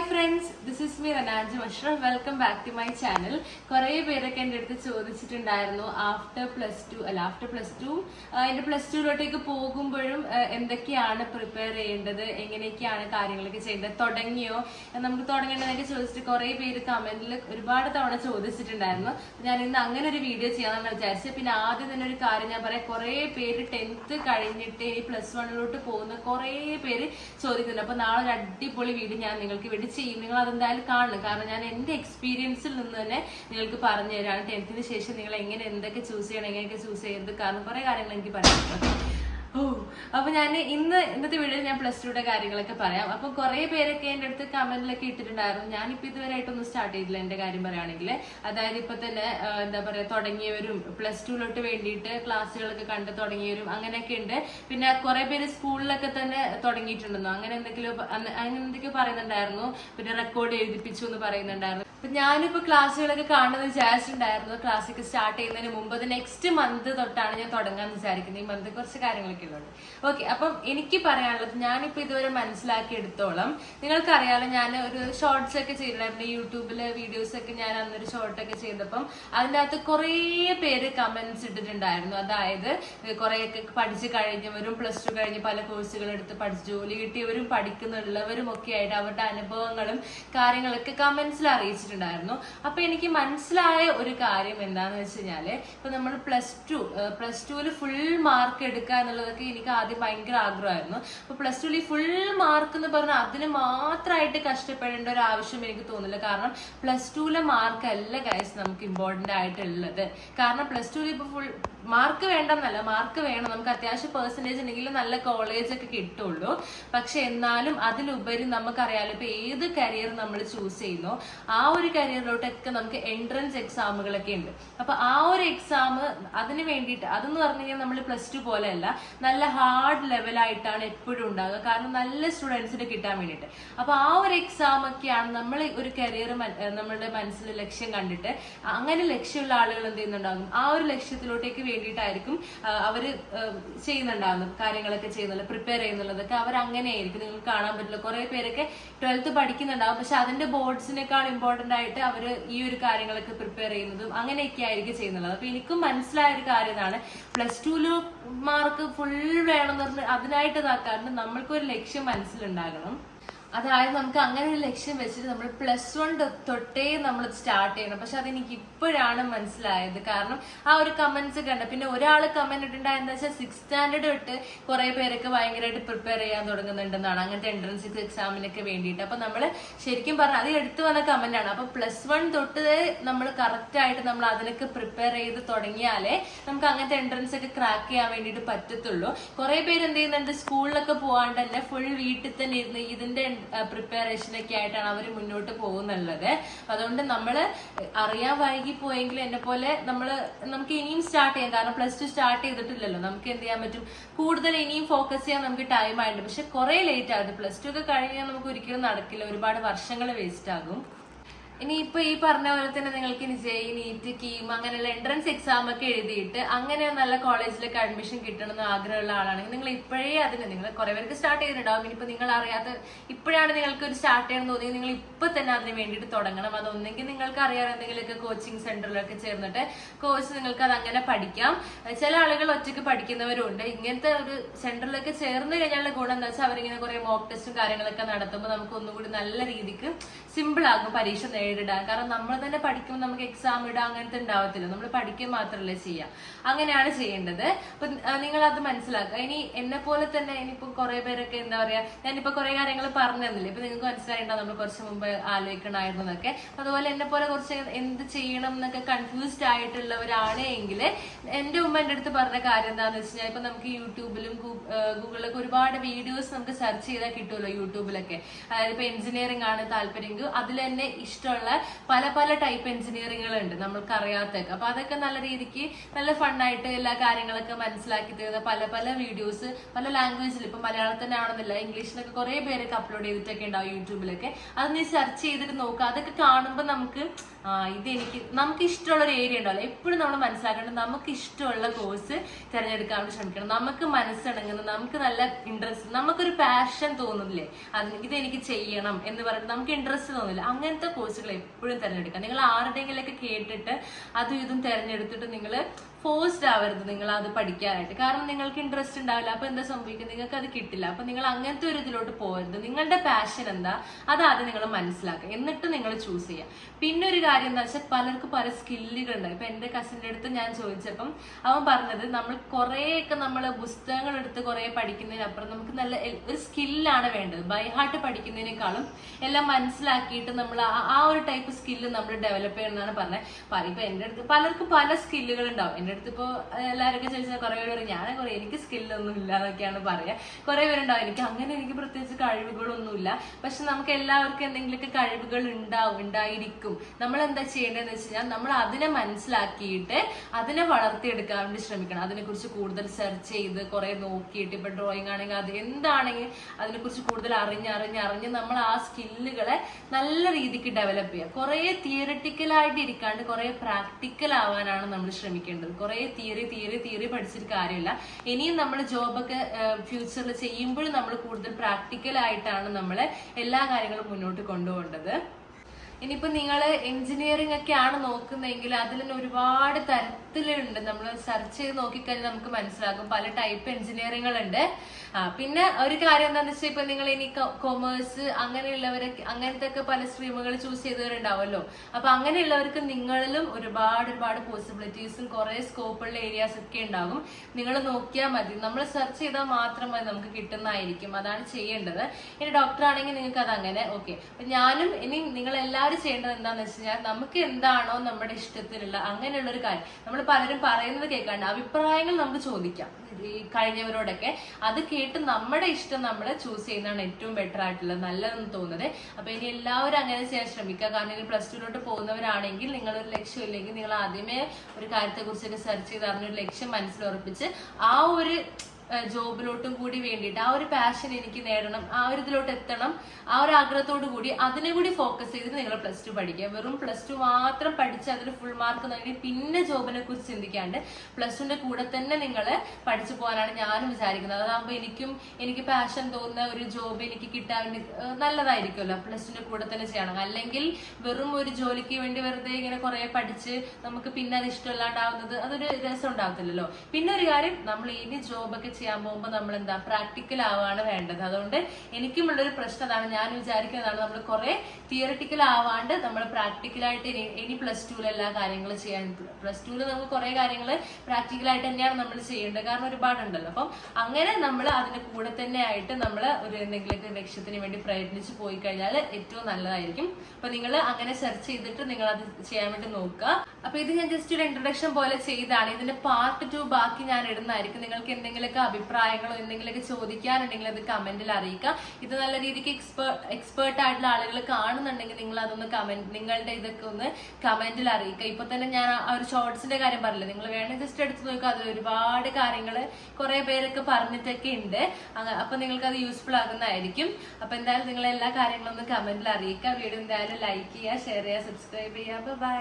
Hi friends this is me Ranaj Mashraf welcome back to my channel കുറേ പേരൊക്കെ എന്റെ അടുത്ത് ചോദിച്ചിട്ടുണ്ടായിരുന്നു ആഫ്റ്റർ പ്ലസ് ടു അല്ല ആഫ്റ്റർ പ്ലസ് ടു എന്റെ പ്ലസ് ടുവിലോട്ടേക്ക് പോകുമ്പോഴും എന്തൊക്കെയാണ് പ്രിപ്പയർ ചെയ്യേണ്ടത് എങ്ങനെയൊക്കെയാണ് കാര്യങ്ങളൊക്കെ ചെയ്യേണ്ടത് തുടങ്ങിയോ? നമുക്ക് തുടങ്ങേണ്ടതൊക്കെ ചോദിച്ചിട്ട് കുറേ പേര് കമന്റിൽ ഒരുപാട് തവണ ചോദിച്ചിട്ടുണ്ടായിരുന്നു. ഞാൻ ഇന്ന് അങ്ങനെ ഒരു വീഡിയോ ചെയ്യാമെന്നാണ് വിചാരിച്ചത് പിന്നെ ആദ്യം തന്നെ ഒരു കാര്യം ഞാൻ പറയാം. കുറേ പേര് ടെൻത്ത് കഴിഞ്ഞിട്ട് ഈ പ്ലസ് വണ്ണിലോട്ട് പോകുന്ന കുറേ പേര് ചോദിക്കുന്നുണ്ട്. അപ്പൊ നാളെ ഒരു അടിപൊളി വീഡിയോ ഞാൻ നിങ്ങൾക്ക് വേണ്ടി ചെയ്യും. നിങ്ങൾ അതെന്തായാലും കാണണം. കാരണം ഞാൻ എന്റെ എക്സ്പീരിയൻസിൽ നിന്ന് തന്നെ നിങ്ങൾക്ക് പറഞ്ഞു തരാണ് ടെൻത്തിന് ശേഷം നിങ്ങൾ എങ്ങനെ എന്തൊക്കെ ചൂസ് ചെയ്യണം എങ്ങനെയൊക്കെ ചൂസ് ചെയ്യരുത്. കാരണം കുറേ കാര്യങ്ങൾ എനിക്ക് പറയാം ഓ അപ്പൊ ഞാൻ ഇന്ന് ഇന്നത്തെ വീഡിയോയിൽ ഞാൻ പ്ലസ് ടുയുടെ കാര്യങ്ങളൊക്കെ പറയാം. അപ്പൊ കുറെ പേരൊക്കെ എന്റെ അടുത്ത് കമന്റിലൊക്കെ ഇട്ടിട്ടുണ്ടായിരുന്നു. ഞാനിപ്പോ ഇതുവരെ ആയിട്ടൊന്നും സ്റ്റാർട്ട് ചെയ്തില്ല എന്റെ കാര്യം പറയുകയാണെങ്കിൽ അതായത് ഇപ്പൊ തന്നെ എന്താ പറയാ തുടങ്ങിയവരും പ്ലസ് ടുവിലോട്ട് വേണ്ടിയിട്ട് ക്ലാസ്സുകളൊക്കെ കണ്ട് തുടങ്ങിയവരും അങ്ങനെയൊക്കെ ഉണ്ട്. പിന്നെ കുറെ പേര് സ്കൂളിലൊക്കെ തന്നെ തുടങ്ങിയിട്ടുണ്ടെന്നോ? അങ്ങനെ എന്തെങ്കിലും അങ്ങനെ എന്തൊക്കെയോ പറയുന്നുണ്ടായിരുന്നു. പിന്നെ റെക്കോർഡ് എഴുതിപ്പിച്ചു എന്ന് പറയുന്നുണ്ടായിരുന്നു. അപ്പൊ ഞാനിപ്പോ ക്ലാസ്സുകളൊക്കെ കാണുന്നത് വിചാരിച്ചിട്ടുണ്ടായിരുന്നു. ക്ലാസ്സൊക്കെ സ്റ്റാർട്ട് ചെയ്യുന്നതിന് മുമ്പ് നെക്സ്റ്റ് മന്ത് തൊട്ടാണ് ഞാൻ തുടങ്ങാന്ന് വിചാരിക്കുന്നത്. ഈ മന്ത് കുറച്ച് കാര്യങ്ങളൊക്കെ ഉള്ളത് ഓക്കെ അപ്പം എനിക്ക് പറയാനുള്ളത് ഞാനിപ്പോ ഇതുവരെ മനസ്സിലാക്കി എടുത്തോളം നിങ്ങൾക്കറിയാലോ ഞാൻ ഒരു ഷോർട്സ് ഒക്കെ ചെയ്തിട്ടുണ്ടായിരുന്നു. യൂട്യൂബിൽ വീഡിയോസ് ഒക്കെ ഞാൻ അന്നൊരു ഷോർട്ട് ഒക്കെ ചെയ്തപ്പം അതിന്റെ അകത്ത് കുറേ പേര് കമന്റ്സ് ഇട്ടിട്ടുണ്ടായിരുന്നു. അതായത് കുറേയൊക്കെ പഠിച്ച് കഴിഞ്ഞവരും പ്ലസ് ടു കഴിഞ്ഞ് പല കോഴ്സുകൾ എടുത്ത് പഠിച്ച് ജോലി കിട്ടിയവരും പഠിക്കുന്നുള്ളവരും ഒക്കെ ആയിട്ട് അവരുടെ അനുഭവങ്ങളും കാര്യങ്ങളൊക്കെ കമന്റ്സിൽ അറിയിച്ചിട്ടുണ്ടായിരുന്നു അപ്പൊ എനിക്ക് മനസ്സിലായ ഒരു കാര്യം എന്താന്ന് വെച്ച് കഴിഞ്ഞാൽ ഇപ്പൊ നമ്മൾ പ്ലസ് ടു പ്ലസ് ടുവിൽ ഫുൾ മാർക്ക് എടുക്കുക എന്നുള്ളതൊക്കെ എനിക്ക് ആദ്യം ഭയങ്കര ആഗ്രഹമായിരുന്നു. അപ്പൊ പ്ലസ് ടുവിൽ ഫുൾ മാർക്ക് എന്ന് പറഞ്ഞാൽ അതിന് മാത്രമായിട്ട് കഷ്ടപ്പെടേണ്ട ഒരു ആവശ്യം എനിക്ക് തോന്നില്ല. കാരണം പ്ലസ് ടുവിലെ മാർക്ക് അല്ല ഗൈസ് നമുക്ക് ഇമ്പോർട്ടന്റ് ആയിട്ടുള്ളത്. കാരണം പ്ലസ് ടുവിൽ ഇപ്പൊ ഫുൾ മാർക്ക് വേണ്ടെന്നല്ല മാർക്ക് വേണം. നമുക്ക് അത്യാവശ്യം പെർസെന്റേജ് ഉണ്ടെങ്കിൽ നല്ല കോളേജ് ഒക്കെ കിട്ടുള്ളൂ. പക്ഷെ എന്നാലും അതിലുപരി നമുക്കറിയാലോ ഇപ്പൊ ഏത് കരിയർ നമ്മൾ ചൂസ് ചെയ്യുന്നോ ആ കരിയറിലോട്ടൊക്കെ നമുക്ക് എൻട്രൻസ് എക്സാമുകളൊക്കെ ഉണ്ട്. അപ്പൊ ആ ഒരു എക്സാം അതിന് വേണ്ടിയിട്ട് അതെന്ന് പറഞ്ഞു കഴിഞ്ഞാൽ നമ്മൾ പ്ലസ് ടു പോലെയല്ല നല്ല ഹാർഡ് ലെവലായിട്ടാണ് എപ്പോഴും ഉണ്ടാകുക കാരണം നല്ല സ്റ്റുഡൻസിന് കിട്ടാൻ വേണ്ടിയിട്ട്. അപ്പൊ ആ ഒരു എക്സാം ഒക്കെയാണ് നമ്മൾ ഒരു കരിയർ നമ്മളുടെ മനസ്സിൽ ലക്ഷ്യം കണ്ടിട്ട് അങ്ങനെ ലക്ഷ്യമുള്ള ആളുകൾ എന്ത് ചെയ്യുന്നുണ്ടാകും? ആ ഒരു ലക്ഷ്യത്തിലോട്ടേക്ക് വേണ്ടിയിട്ടായിരിക്കും അവർ ചെയ്യുന്നുണ്ടാകുന്നത് കാര്യങ്ങളൊക്കെ ചെയ്യുന്നുള്ള പ്രിപ്പയർ ചെയ്യുന്നുള്ളതൊക്കെ അവർ അങ്ങനെയായിരിക്കും നിങ്ങൾക്ക് കാണാൻ പറ്റില്ല. കുറെ പേരൊക്കെ ട്വൽത്ത് പഠിക്കുന്നുണ്ടാകും. പക്ഷെ അതിന്റെ ബോർഡ്സിനേക്കാൾ ആയിട്ട് അവർ ഈ ഒരു കാര്യങ്ങളൊക്കെ പ്രിപ്പയർ ചെയ്യുന്നതും അങ്ങനെയൊക്കെ ആയിരിക്കും ചെയ്യുന്നുള്ളത്. അപ്പൊ എനിക്കും മനസ്സിലായ ഒരു കാര്യം ഇതാണ്. പ്ലസ് ടുവിൽ മാർക്ക് ഫുൾ വേണം വേണമെന്ന് പറഞ്ഞ് അതിനായിട്ട് ഇതാക്കാറുണ്ട് നമ്മൾക്കൊരു ലക്ഷ്യം മനസ്സിലുണ്ടാകണം. അതായത് നമുക്ക് അങ്ങനെ ഒരു ലക്ഷ്യം വെച്ചിട്ട് നമ്മൾ പ്ലസ് വൺ തൊട്ടേ നമ്മൾ സ്റ്റാർട്ട് ചെയ്യണം. പക്ഷെ അതെനിക്ക് ഇപ്പോഴാണ് മനസ്സിലായത്. കാരണം ആ ഒരു കമന്റ്സ് കണ്ട. പിന്നെ ഒരാൾ കമന്റ് ഇട്ടുണ്ടായെന്ന് വെച്ചാൽ സിക്സ് സ്റ്റാൻഡേർഡ് തൊട്ട് കുറെ പേരൊക്കെ ഭയങ്കരമായിട്ട് പ്രിപ്പയർ ചെയ്യാൻ തുടങ്ങുന്നുണ്ടെന്നാണ്. അങ്ങനത്തെ എൻട്രൻസ് എക്സാമിനൊക്കെ വേണ്ടിയിട്ട്. അപ്പൊ നമ്മൾ ശരിക്കും പറഞ്ഞാൽ അത് എടുത്തു വന്ന കമന്റ് ആണ്. അപ്പൊ പ്ലസ് വൺ തൊട്ട് നമ്മൾ കറക്റ്റ് ആയിട്ട് നമ്മൾ അതിനൊക്കെ പ്രിപ്പയർ ചെയ്ത് തുടങ്ങിയാലേ നമുക്ക് അങ്ങനത്തെ എൻട്രൻസ് ഒക്കെ ക്രാക്ക് ചെയ്യാൻ വേണ്ടിയിട്ട് പറ്റത്തുള്ളൂ. കുറെ പേര് എന്ത് ചെയ്യുന്നുണ്ട്? സ്കൂളിലൊക്കെ പോകാണ്ട് തന്നെ ഫുൾ വീട്ടിൽ തന്നെ ഇരുന്ന് ഇതിന്റെ പ്രിപ്പറേഷൻ ഒക്കെ ആയിട്ടാണ് അവർ മുന്നോട്ട് പോകുന്നുള്ളത്. അതുകൊണ്ട് നമ്മൾ അറിയാൻ വൈകി പോയെങ്കിൽ എന്നെ പോലെ നമ്മൾ നമുക്ക് ഇനിയും സ്റ്റാർട്ട് ചെയ്യാം. കാരണം പ്ലസ് ടു സ്റ്റാർട്ട് ചെയ്തിട്ടില്ലല്ലോ. നമുക്ക് എന്ത് ചെയ്യാൻ പറ്റും? കൂടുതൽ ഇനിയും ഫോക്കസ് ചെയ്യാൻ നമുക്ക് ടൈം ആയിട്ടുണ്ട്. പക്ഷെ കുറെ ലേറ്റ് ആകും പ്ലസ് ടു ഒക്കെ കഴിഞ്ഞാൽ നമുക്ക് ഒരിക്കലും നടക്കില്ല. ഒരുപാട് വർഷങ്ങൾ വേസ്റ്റ് ആകും. ഇനി ഇപ്പൊ ഈ പറഞ്ഞ പോലെ തന്നെ നിങ്ങൾക്ക് ഇനി ജെയ് നീറ്റ് കീം അങ്ങനെയുള്ള എൻട്രൻസ് എക്സാം ഒക്കെ എഴുതിയിട്ട് അങ്ങനെ നല്ല കോളേജിലേക്ക് അഡ്മിഷൻ കിട്ടണം എന്ന് ആഗ്രഹമുള്ള ആളാണെങ്കിൽ നിങ്ങൾ ഇപ്പോഴേ അതിന് നിങ്ങൾ കുറെ പേർക്ക് സ്റ്റാർട്ട് ചെയ്തിട്ടുണ്ടാവും. ഇനിയിപ്പോ നിങ്ങൾ അറിയാത്ത ഇപ്പോഴാണ് നിങ്ങൾക്ക് ഒരു സ്റ്റാർട്ട് ചെയ്യണം തോന്നിയത്. നിങ്ങൾ ഇപ്പൊ തന്നെ അതിന് വേണ്ടിയിട്ട് തുടങ്ങണം. അതൊന്നെങ്കിൽ നിങ്ങൾക്ക് അറിയാവുന്ന എന്തെങ്കിലുമൊക്കെ കോച്ചിങ് സെന്ററിലൊക്കെ ചേർന്നിട്ട് കോഴ്സ് നിങ്ങൾക്ക് അത് അങ്ങനെ പഠിക്കാം. ചില ആളുകൾ ഒറ്റയ്ക്ക് പഠിക്കുന്നവരുണ്ട്. ഇങ്ങനത്തെ ഒരു സെന്ററിലൊക്കെ ചേർന്ന് കഴിഞ്ഞാലുള്ള ഗുണം എന്താ വെച്ചാൽ അവരിങ്ങനെ കുറെ മോക്ക് ടെസ്റ്റും കാര്യങ്ങളൊക്കെ നടത്തുമ്പോൾ നമുക്ക് ഒന്നുകൂടി നല്ല രീതിക്ക് സിമ്പിൾ ആകും പരീക്ഷ നേരിടാൻ. കാരണം നമ്മൾ തന്നെ പഠിക്കുമ്പോൾ നമുക്ക് എക്സാം ഇടാൻ അങ്ങനത്തെ ഉണ്ടാവത്തില്ല. നമ്മൾ പഠിക്കുക മാത്രമല്ലേ ചെയ്യാം. അങ്ങനെയാണ് ചെയ്യേണ്ടത്. അപ്പൊ നിങ്ങൾ അത് മനസ്സിലാക്കുക. ഇനി എന്നെ പോലെ തന്നെ ഇനിയിപ്പോ കുറെ പേരൊക്കെ എന്താ പറയാ ഞാനിപ്പോ കുറെ കാര്യങ്ങൾ പറഞ്ഞു തന്നില്ലേ? ഇപ്പൊ നിങ്ങൾക്ക് മനസ്സിലായിട്ടുണ്ടാവും നമ്മൾ കുറച്ച് മുമ്പ് ആലോചിക്കണമായിരുന്നു എന്നൊക്കെ. അതുപോലെ എന്നെ പോലെ കുറച്ച് എന്ത് ചെയ്യണം എന്നൊക്കെ കൺഫ്യൂസ്ഡ് ആയിട്ടുള്ളവരാണ് എങ്കിൽ എന്റെ ഉമ്മ എന്റെ അടുത്ത് പറഞ്ഞ കാര്യം എന്താണെന്ന് വെച്ച് കഴിഞ്ഞാൽ ഇപ്പൊ നമുക്ക് യൂട്യൂബിലും ഗൂഗിളിലൊക്കെ ഒരുപാട് വീഡിയോസ് നമുക്ക് സെർച്ച് ചെയ്താൽ കിട്ടുമല്ലോ യൂട്യൂബിലൊക്കെ. അതായത് ഇപ്പൊ എഞ്ചിനീയറിംഗ് ആണ് താല്പര്യമെങ്കിൽ അതിൽ തന്നെ ഇഷ്ടമുള്ള ഇഷ്ടമുള്ള പല പല ടൈപ്പ് എൻജിനീയറിങ്ങൾ ഉണ്ട് നമ്മൾക്ക് അറിയാത്തൊക്കെ അപ്പൊ അതൊക്കെ നല്ല രീതിക്ക് നല്ല ഫണ്ണായിട്ട് എല്ലാ കാര്യങ്ങളൊക്കെ മനസ്സിലാക്കി തരുന്ന പല പല വീഡിയോസ് പല ലാംഗ്വേജിൽ ഇപ്പൊ മലയാളത്തിൽ ആണെന്നില്ല ഇംഗ്ലീഷിലൊക്കെ കുറെ പേരൊക്കെ അപ്ലോഡ് ചെയ്തിട്ടൊക്കെ ഉണ്ടാവും യൂട്യൂബിലൊക്കെ. അത് നീ സെർച്ച് ചെയ്തിട്ട് നോക്കുക അതൊക്കെ കാണുമ്പോൾ നമുക്ക് ആ ഇത് എനിക്ക് നമുക്ക് ഇഷ്ടമുള്ള ഒരു ഏരിയ ഉണ്ടാവില്ല എപ്പോഴും നമ്മൾ മനസ്സിലാക്കേണ്ടത് നമുക്ക് ഇഷ്ടമുള്ള കോഴ്സ് തിരഞ്ഞെടുക്കാൻ ശ്രമിക്കണം. നമുക്ക് മനസ്സിണങ്ങുന്ന നമുക്ക് നല്ല ഇൻട്രസ്റ്റ് നമുക്കൊരു പാഷൻ തോന്നുന്നില്ലേ? അത് ഇത് എനിക്ക് ചെയ്യണം എന്ന് പറഞ്ഞിട്ട് നമുക്ക് ഇൻട്രസ്റ്റ് തോന്നില്ല. അങ്ങനത്തെ കോഴ്സുകൾ എപ്പോഴും തിരഞ്ഞെടുക്കാം നിങ്ങൾ ആരുടെയെങ്കിലൊക്കെ കേട്ടിട്ട് അതും ഇതും തിരഞ്ഞെടുത്തിട്ട് നിങ്ങൾ ഫോഴ്സ്ഡ് ആവരുത് നിങ്ങൾ അത് പഠിക്കാനായിട്ട്. കാരണം നിങ്ങൾക്ക് ഇൻട്രസ്റ്റ് ഉണ്ടാവില്ല. അപ്പൊ എന്താ സംഭവിക്കുന്നത് നിങ്ങൾക്ക് അത് കിട്ടില്ല. അപ്പൊ നിങ്ങൾ അങ്ങനത്തെ ഒരു ഇതിലോട്ട് പോകരുത് നിങ്ങളുടെ പാഷൻ എന്താ? അത് ആദ്യം നിങ്ങൾ മനസ്സിലാക്കുക. എന്നിട്ട് നിങ്ങൾ ചൂസ് ചെയ്യുക. പിന്നെ ഒരു കാര്യം എന്താ വെച്ചാൽ പലർക്കും പല സ്കില്ലുകൾ ഉണ്ട് ഇപ്പൊ എന്റെ കസിന്റെ അടുത്ത് ഞാൻ ചോദിച്ചപ്പം അവൻ പറഞ്ഞത് നമ്മൾ കുറേയൊക്കെ നമ്മൾ പുസ്തകങ്ങൾ എടുത്ത് കുറെ പഠിക്കുന്നതിനപ്പുറം നമുക്ക് നല്ല ഒരു സ്കില്ലാണ് വേണ്ടത്. ബൈ ഹാർട്ട് പഠിക്കുന്നതിനേക്കാളും എല്ലാം മനസ്സിലാക്കിയിട്ട് നമ്മൾ ആ- ഒരു ടൈപ്പ് സ്കില്ല് നമ്മൾ ഡെവലപ്പ് ചെയ്യണമെന്നാണ് പറഞ്ഞത്. ഇപ്പൊ എന്റെ അടുത്ത് പലർക്കും പല സ്കില്ലുകൾ ഉണ്ടാവും. എന്റെ അടുത്ത് ഇപ്പൊ എല്ലാവരൊക്കെ ചോദിച്ചാൽ കുറെ പേര് ഞാൻ കുറെ എനിക്ക് സ്കില്ലൊന്നും ഇല്ല എന്നൊക്കെയാണ് പറയാ. കുറെ പേരുണ്ടാവും എനിക്ക് അങ്ങനെ എനിക്ക് പ്രത്യേകിച്ച് കഴിവുകളൊന്നുമില്ല. പക്ഷെ നമുക്ക് എല്ലാവർക്കും എന്തെങ്കിലുമൊക്കെ കഴിവുകൾ ഉണ്ടാവും ഉണ്ടായിരിക്കും. നമ്മൾ എന്താ ചെയ്യേണ്ടതെന്ന് വെച്ച് കഴിഞ്ഞാൽ നമ്മൾ അതിനെ മനസ്സിലാക്കിയിട്ട് അതിനെ വളർത്തിയെടുക്കാൻ വേണ്ടി ശ്രമിക്കണം. അതിനെക്കുറിച്ച് കൂടുതൽ സെർച്ച് ചെയ്ത് കുറെ നോക്കിയിട്ട് ഇപ്പൊ ഡ്രോയിങ് ആണെങ്കിൽ അത് എന്താണെങ്കിൽ അതിനെക്കുറിച്ച് കൂടുതൽ അറിഞ്ഞ് അറിഞ്ഞ് അറിഞ്ഞ് നമ്മൾ ആ സ്കില്ലുകളെ നല്ല രീതിക്ക് ഡെവലപ്പ് ചെയ്യുക കുറെ തിയററ്റിക്കലായിട്ട് ഇരിക്കാണ്ട് കുറെ പ്രാക്ടിക്കൽ ആവാനാണ് നമ്മൾ ശ്രമിക്കേണ്ടത്. കുറെ തിയറി തിയറി തിയറി പഠിച്ചിട്ട് കാര്യമില്ല. ഇനിയും നമ്മൾ ജോബൊക്കെ ഫ്യൂച്ചറിൽ ചെയ്യുമ്പോഴും നമ്മൾ കൂടുതൽ പ്രാക്ടിക്കൽ ആയിട്ടാണ് നമ്മൾ എല്ലാ കാര്യങ്ങളും മുന്നോട്ട് കൊണ്ടുപോകേണ്ടത്. ഇനിയിപ്പോൾ നിങ്ങൾ എഞ്ചിനീയറിംഗ് ആണ് നോക്കുന്നതെങ്കിൽ അതിൽ തന്നെ ഒരുപാട് തരത്തിലുണ്ട്. നമ്മൾ സെർച്ച് ചെയ്ത് നോക്കിക്കഴിഞ്ഞാൽ നമുക്ക് മനസ്സിലാകും. പല ടൈപ്പ് എൻജിനീയറിങ്ങുകളുണ്ട് ഉണ്ട് ആ പിന്നെ ഒരു കാര്യം എന്താണെന്ന് വെച്ചാൽ ഇപ്പൊ നിങ്ങൾ ഇനി കൊമേഴ്സ് അങ്ങനെയുള്ളവരൊക്കെ അങ്ങനത്തെ ഒക്കെ പല സ്ട്രീമുകൾ ചൂസ് ചെയ്തവരുണ്ടാവുമല്ലോ അപ്പൊ അങ്ങനെയുള്ളവർക്ക് നിങ്ങളിലും ഒരുപാട് ഒരുപാട് പോസിബിലിറ്റീസും കുറെ സ്കോപ്പുള്ള ഏരിയാസ് ഒക്കെ ഉണ്ടാകും. നിങ്ങൾ നോക്കിയാൽ മതി. നമ്മൾ സെർച്ച് ചെയ്താൽ മാത്രം മതി നമുക്ക് കിട്ടുന്നതായിരിക്കും. അതാണ് ചെയ്യേണ്ടത്. ഇനി ഡോക്ടർ ആണെങ്കിൽ നിങ്ങൾക്ക് അത് അങ്ങനെ ഓക്കെ അപ്പൊ ഞാനും ഇനി നിങ്ങൾ എല്ലാവരും ചെയ്യേണ്ടത് എന്താണെന്ന് വെച്ച് കഴിഞ്ഞാൽ നമുക്ക് എന്താണോ നമ്മുടെ ഇഷ്ടത്തിലുള്ള അങ്ങനെയുള്ള ഒരു കാര്യം. നമ്മൾ പലരും പറയുന്നത് കേൾക്കാണ്ട് അഭിപ്രായങ്ങൾ നമുക്ക് ചോദിക്കാം. ഈ കഴിഞ്ഞവരോടൊക്കെ അത് കേട്ട് നമ്മുടെ ഇഷ്ടം നമ്മൾ ചൂസ് ചെയ്യുന്നതാണ് ഏറ്റവും ബെറ്റർ ആയിട്ടുള്ളത് നല്ലതെന്ന് തോന്നുന്നത്. അപ്പൊ ഇനി എല്ലാവരും അങ്ങനെ ചെയ്യാൻ ശ്രമിക്കുക. കാരണം ഇനി പ്ലസ് ടുവിലോട്ട് പോകുന്നവരാണെങ്കിൽ നിങ്ങളൊരു ലക്ഷ്യം ഇല്ലെങ്കിൽ നിങ്ങൾ ആദ്യമേ ഒരു കാര്യത്തെ കുറിച്ചൊക്കെ സെർച്ച് ചെയ്ത് അറിഞ്ഞൊരു ലക്ഷ്യം മനസ്സിൽ ഉറപ്പിച്ച് ആ ഒരു ജോബിലോട്ടും കൂടി വേണ്ടിയിട്ട് ആ ഒരു പാഷൻ എനിക്ക് നേടണം ആ ഒരു ഇതിലോട്ട് എത്തണം ആ ഒരു ആഗ്രഹത്തോടു കൂടി അതിനെ കൂടി ഫോക്കസ് ചെയ്തിട്ട് നിങ്ങൾ പ്ലസ് ടു പഠിക്കുക. വെറും പ്ലസ് ടു മാത്രം പഠിച്ച് അതിന് ഫുൾ മാർക്ക് നൽകി പിന്നെ ജോബിനെ കുറിച്ച് ചിന്തിക്കാണ്ട് പ്ലസ് ടുവിന്റെ കൂടെ തന്നെ നിങ്ങൾ പഠിച്ചു പോകാനാണ് ഞാനും വിചാരിക്കുന്നത്. അതാകുമ്പോൾ എനിക്കും എനിക്ക് പാഷൻ തോന്നുന്ന ഒരു ജോബ് എനിക്ക് കിട്ടാൻ നല്ലതായിരിക്കുമല്ലോ. പ്ലസ് ടുവിന്റെ കൂടെ തന്നെ ചെയ്യണം. അല്ലെങ്കിൽ വെറും ഒരു ജോലിക്ക് വേണ്ടി വെറുതെ ഇങ്ങനെ കുറെ പഠിച്ച് നമുക്ക് പിന്നെ അത് ഇഷ്ടമല്ലാണ്ടാവുന്നത് അതൊരു രസം ഉണ്ടാകത്തില്ലല്ലോ പിന്നെ ഒരു കാര്യം നമ്മൾ ഇനി ജോബൊക്കെ ചെയ്യാൻ പോകുമ്പോൾ നമ്മൾ എന്താ പ്രാക്ടിക്കൽ ആവാണ് വേണ്ടത്. അതുകൊണ്ട് എനിക്കും എനിക്കുമുള്ളൊരു പ്രശ്നം അതാണ്. ഞാൻ വിചാരിക്കുന്നതാണ് നമ്മൾ കുറെ തിയറിറ്റിക്കൽ ആവാണ്ട് നമ്മൾ പ്രാക്ടിക്കലായിട്ട് ഇനി ഇനി പ്ലസ് ടുവിൽ എല്ലാ കാര്യങ്ങളും ചെയ്യാൻ പ്ലസ് ടുവിൽ നമുക്ക് കുറെ കാര്യങ്ങൾ പ്രാക്ടിക്കലായിട്ട് തന്നെയാണ് നമ്മൾ ചെയ്യേണ്ടത്. കാരണം ഒരുപാടുണ്ടല്ലോ. അപ്പം അങ്ങനെ നമ്മൾ അതിന്റെ കൂടെ തന്നെ ആയിട്ട് നമ്മൾ ഒരു എന്തെങ്കിലും ലക്ഷ്യത്തിന് വേണ്ടി പ്രയത്നിച്ച് പോയി കഴിഞ്ഞാൽ ഏറ്റവും നല്ലതായിരിക്കും. അപ്പൊ നിങ്ങൾ അങ്ങനെ സെർച്ച് ചെയ്തിട്ട് നിങ്ങൾ അത് ചെയ്യാൻ വേണ്ടി നോക്കുക. അപ്പൊ ഇത് ഞാൻ ജസ്റ്റ് ഒരു ഇൻട്രൊഡക്ഷൻ പോലെ ചെയ്താണ്. ഇതിന്റെ പാർട്ട് ടു ബാക്കി ഞാൻ ഇടുന്നതായിരിക്കും. നിങ്ങൾക്ക് എന്തെങ്കിലുമൊക്കെ അഭിപ്രായങ്ങളോ എന്തെങ്കിലുമൊക്കെ ചോദിക്കാനുണ്ടെങ്കിൽ അത് കമന്റിൽ അറിയിക്കുക. ഇത് നല്ല രീതിക്ക് എക്സ്പേർട്ട് എക്സ്പേർട്ട് ആയിട്ടുള്ള ആളുകൾ കാണുന്നുണ്ടെങ്കിൽ നിങ്ങൾ അതൊന്ന് കമന്റ് നിങ്ങളുടെ ഇതൊക്കെ ഒന്ന് കമന്റിൽ അറിയിക്കുക. ഇപ്പൊ തന്നെ ഞാൻ ആ ഒരു ഷോർട്സിന്റെ കാര്യം പറഞ്ഞില്ല? നിങ്ങൾ വേണമെങ്കിൽ ജസ്റ്റ് എടുത്ത് നോക്കുക. അതിൽ ഒരുപാട് കാര്യങ്ങൾ കുറെ പേരൊക്കെ പറഞ്ഞിട്ടൊക്കെ ഉണ്ട്. അപ്പൊ നിങ്ങൾക്ക് അത് യൂസ്ഫുൾ ആകുന്നതായിരിക്കും. അപ്പൊ എന്തായാലും നിങ്ങൾ എല്ലാ കാര്യങ്ങളും ഒന്ന് കമന്റിൽ അറിയിക്കുക. വീഡിയോ എന്തായാലും ലൈക്ക് ചെയ്യുക ഷെയർ ചെയ്യുക സബ്സ്ക്രൈബ് ചെയ്യുക. ബൈ